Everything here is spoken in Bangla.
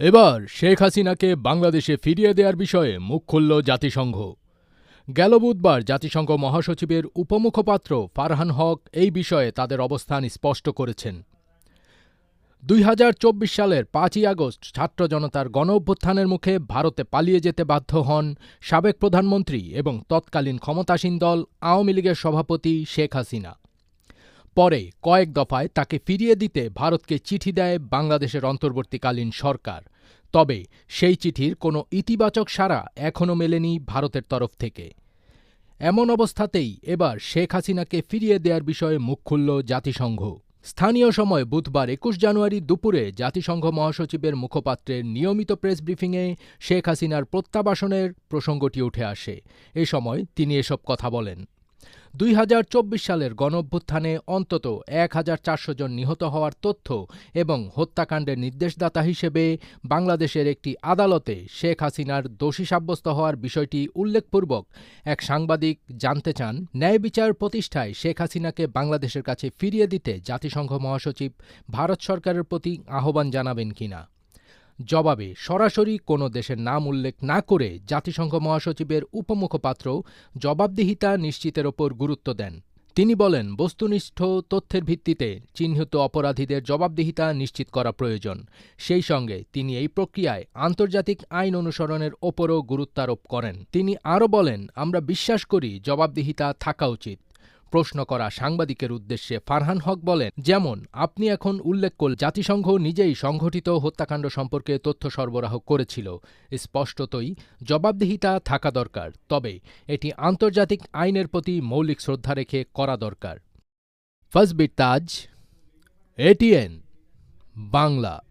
এবার শেখ হাসিনাকে বাংলাদেশে ফিরিয়ে দেওয়ার বিষয়ে মুখ খুলল জাতিসংঘ। গেল বুধবার জাতিসংঘ মহাসচিবের উপমুখপাত্র ফারহান হক এই বিষয়ে তাদের অবস্থান স্পষ্ট করেছেন। দুই হাজার চব্বিশ সালের পাঁচই আগস্ট ছাত্র জনতার গণ অভ্যুত্থানের মুখে ভারতে পালিয়ে যেতে বাধ্য হন সাবেক প্রধানমন্ত্রী এবং তৎকালীন ক্ষমতাসীন দল আওয়ামী লীগের সভাপতি শেখ হাসিনা। পরে কয়েক দফায় তাকে ফিরিয়ে দিতে ভারতকে চিঠি দেয় বাংলাদেশের অন্তর্বর্তীকালীন সরকার। তবে সেই চিঠির কোনো ইতিবাচক সাড়া এখনও মেলেনি ভারতের তরফ থেকে। এমন অবস্থাতেই এবার শেখ হাসিনাকে ফিরিয়ে দেওয়ার বিষয়ে মুখ খুলল জাতিসংঘ। স্থানীয় সময় বুধবার একুশ জানুয়ারি দুপুরে জাতিসংঘ মহাসচিবের মুখপাত্রের নিয়মিত প্রেস ব্রিফিংয়ে শেখ হাসিনার প্রত্যাবাসনের প্রসঙ্গটি উঠে আসে। এ সময় তিনি এসব কথা বলেন। দুই হাজার চব্বিশ সালের গণঅভ্যুত্থানে অন্তত এক হাজার চারশো জন নিহত হওয়ার তথ্য এবং হত্যাকাণ্ডের নির্দেশদাতা হিসেবে বাংলাদেশের একটি আদালতে শেখ হাসিনার দোষী সাব্যস্ত হওয়ার বিষয়টি উল্লেখপূর্বক এক সাংবাদিক জানতে চান, ন্যায় বিচার প্রতিষ্ঠায় শেখ হাসিনাকে বাংলাদেশের কাছে ফিরিয়ে দিতে জাতিসংঘ মহাসচিব ভারত সরকারের প্রতি আহ্বান জানাবেন কিনা। জবাবে সরাসরি কোনো দেশের নাম উল্লেখ না করে জাতিসংঘ মহাসচিবের উপমুখপাত্র জবাবদিহিতা নিশ্চিতের ওপর গুরুত্ব দেন। তিনি বলেন, বস্তুনিষ্ঠ তথ্যের ভিত্তিতে চিহ্নিত অপরাধীদের জবাবদিহিতা নিশ্চিত করা প্রয়োজন। সেই সঙ্গে তিনি এই প্রক্রিয়ায় আন্তর্জাতিক আইন অনুসরণের ওপরও গুরুত্বারোপ করেন। তিনি আরও বলেন, আমরা বিশ্বাস করি জবাবদিহিতা থাকা উচিত। প্রশ্ন করা সাংবাদিকের উদ্দেশ্যে ফারহান হক বলেন, যেমন, আপনি এখন উল্লেখ করল জাতিসংঘ নিজেই সংঘটিত হত্যাকাণ্ড সম্পর্কে তথ্য সরবরাহ করেছিল। স্পষ্টতই জবাবদিহিতা থাকা দরকার, তবে এটি আন্তর্জাতিক আইনের প্রতি মৌলিক শ্রদ্ধা রেখে করা দরকার। ফজবির তাজ এটিএন বাংলা।